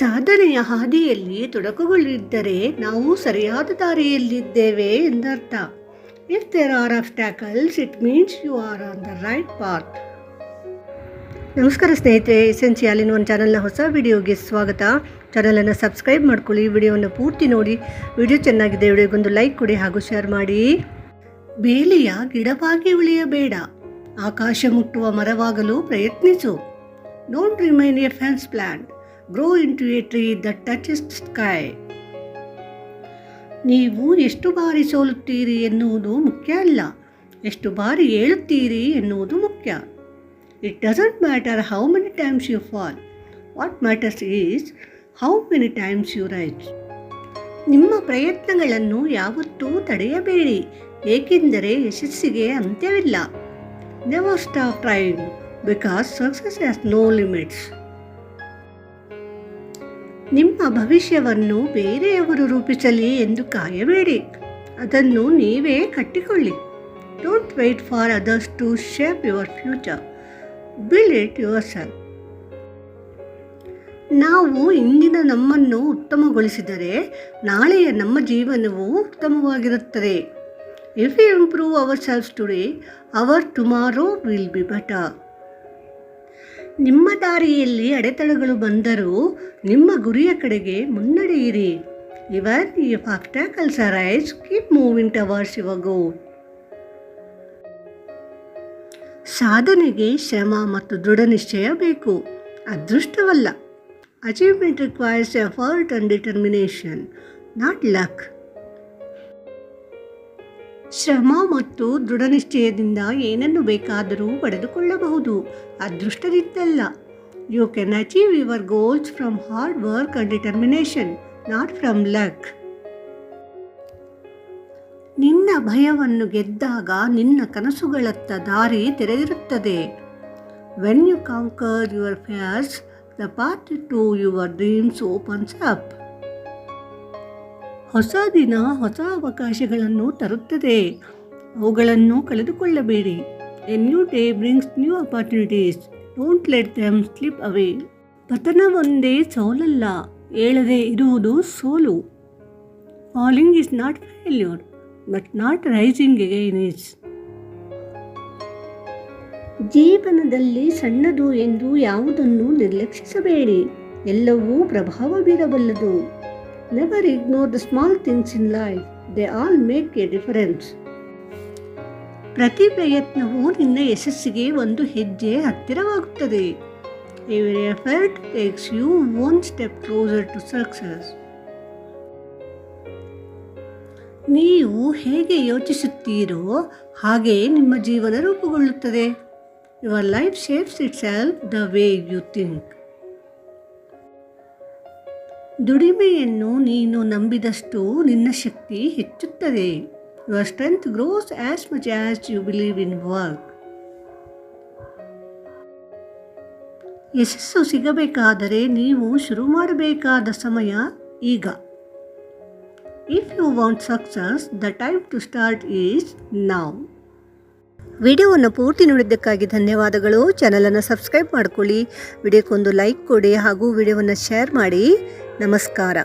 ಸಾಧನೆಯ ಹಾದಿಯಲ್ಲಿ ತೊಡಕುಗಳಿದ್ದರೆ ನಾವು ಸರಿಯಾದ ದಾರಿಯಲ್ಲಿದ್ದೇವೆ ಎಂದರ್ಥ. If there R obstacles it means you are on the right path ನಮಸ್ಕಾರ ಸ್ನೇಹಿತರೆ ಎಸೆನ್ಸಿಯಲ್ ಇನ್ ಒಂದು ಚಾನಲ್ನ ಹೊಸ ವಿಡಿಯೋಗೆ ಸ್ವಾಗತ. ಚಾನಲನ್ನು ಸಬ್ಸ್ಕ್ರೈಬ್ ಮಾಡ್ಕೊಳ್ಳಿ, ವಿಡಿಯೋವನ್ನು ಪೂರ್ತಿ ನೋಡಿ. ವಿಡಿಯೋ ಚೆನ್ನಾಗಿದೆ ವಿಡಿಯೋಗೊಂದು ಲೈಕ್ ಕೊಡಿ ಹಾಗೂ ಶೇರ್ ಮಾಡಿ. ಬೇಲಿಯ ಗಿಡವಾಗಿ ಉಳಿಯಬೇಡ. ಆಕಾಶ ಮುಟ್ಟುವ ಮರವಾಗಲು ಪ್ರಯತ್ನಿಸು. Don't remain a fans plant grow into a tree the touch sky ನೀವು ಎಷ್ಟು ಬಾರಿ ಸೋಲುತ್ತೀರಿ ಎನ್ನುವುದು ಮುಖ್ಯ ಅಲ್ಲ. ಎಷ್ಟು ಬಾರಿ ಏಳುತ್ತೀರಿ ಎನ್ನುವುದು ಮುಖ್ಯ. It doesn't matter how many times you fall what matters is how many times you right ನಿಮ್ಮ ಪ್ರಯತ್ನಗಳನ್ನು ಯಾವತ್ತೂ ತಡೆಯಬೇಡಿ. ಏಕೆಂದರೆ ಯಶಸ್ಸಿಗೆ ಅಂತ್ಯವಿಲ್ಲ. Never stop trying because success has no limits ನಿಮ್ಮ ಭವಿಷ್ಯವನ್ನು ಬೇರೆಯವರು ರೂಪಿಸಲಿ ಎಂದು ಕಾಯಬೇಡಿ. ಅದನ್ನು ನೀವೇ ಕಟ್ಟಿಕೊಳ್ಳಿ. Don't wait for others to shape your future build it yourself ನಾವು ಇಂದಿನ ನಮ್ಮನ್ನು ಉತ್ತಮಗೊಳಿಸಿದರೆ ನಾಳೆಯ ನಮ್ಮ ಜೀವನವು ಉತ್ತಮವಾಗಿರುತ್ತದೆ. If you improve our self today our tomorrow will be better ನಿಮ್ಮ ದಾರಿಯಲ್ಲಿ ಅಡೆತಡೆಗಳು ಬಂದರೂ ನಿಮ್ಮ ಗುರಿಯ ಕಡೆಗೆ ಮುನ್ನಡೆಯಿರಿ. Even if obstacles arise keep moving towards your ಸಾಧನೆಗೆ ಶ್ರಮ ಮತ್ತು ದೃಢ ನಿಶ್ಚಯ ಬೇಕು. ಅದೃಷ್ಟವಲ್ಲ. Achievement requires effort and determination not luck ಶ್ರಮ ಮತ್ತು ದೃಢ ನಿಶ್ಚಯದಿಂದ ಏನನ್ನು ಬೇಕಾದರೂ ಪಡೆದುಕೊಳ್ಳಬಹುದು. ಅದೃಷ್ಟದಿಂದಲ್ಲ you can achieve your goals from hard work and determination not from luck ನಿನ್ನ ಭಯವನ್ನು ಗೆದ್ದಾಗ ನಿನ್ನ ಕನಸುಗಳತ್ತ ದಾರಿ ತೆರೆದಿರುತ್ತದೆ. When you conquer your fears the path to your dreams opens up ಹೊಸ ದಿನ ಹೊಸ ಅವಕಾಶಗಳನ್ನು ತರುತ್ತದೆ. ಅವುಗಳನ್ನು ಕಳೆದುಕೊಳ್ಳಬೇಡಿ. A new day brings new opportunities don't let them slip away ಪತನ ಒಂದೇ ಸೋಲಲ್ಲ. ಹೇಳದೆ ಇರುವುದು ಸೋಲು. Falling is not failure but not rising again is ಜೀವನದಲ್ಲಿ ಸಣ್ಣದು ಎಂದು ಯಾವುದನ್ನು ನಿರ್ಲಕ್ಷಿಸಬೇಡಿ. ಎಲ್ಲವೂ ಪ್ರಭಾವ ಬೀರಬಲ್ಲದು never ignore the small things in life they all make a difference. ಪ್ರತಿ ಪ್ರಯತ್ನವು ನಿನ್ನ ಯಶಸ್ಸಿಗೆ ಒಂದು ಹೆಜ್ಜೆ ಹತ್ತಿರವಾಗುತ್ತದೆ. Every effort takes you one step closer to success ನೀವು ಹೇಗೆ ಯೋಚಿಸುತ್ತೀರೋ ಹಾಗೆ ನಿಮ್ಮ ಜೀವನ ರೂಪುಗೊಳ್ಳುತ್ತದೆ. Your life shapes itself the way you think ದುಡಿಮೆಯನ್ನು ನೀನು ನಂಬಿದಷ್ಟು ನಿನ್ನ ಶಕ್ತಿ ಹೆಚ್ಚುತ್ತದೆ. Your strength grows as much as you believe in work ಯಶಸ್ಸು ಸಿಗಬೇಕಾದರೆ ನೀವು ಶುರು ಮಾಡಬೇಕಾದ ಸಮಯ ಈಗ. If you want success the time to start is video ವಿಡಿಯೋವನ್ನು ಪೂರ್ತಿ ನೋಡಿದ್ದಕ್ಕಾಗಿ ಧನ್ಯವಾದಗಳು. ಚಾನಲನ್ನು ಸಬ್ಸ್ಕ್ರೈಬ್ ಮಾಡ್ಕೊಳ್ಳಿ. ವಿಡಿಯೋಕ್ಕೊಂದು ಲೈಕ್ ಕೊಡಿ ಹಾಗೂ ವಿಡಿಯೋವನ್ನು ಶೇರ್ ಮಾಡಿ. ನಮಸ್ಕಾರ.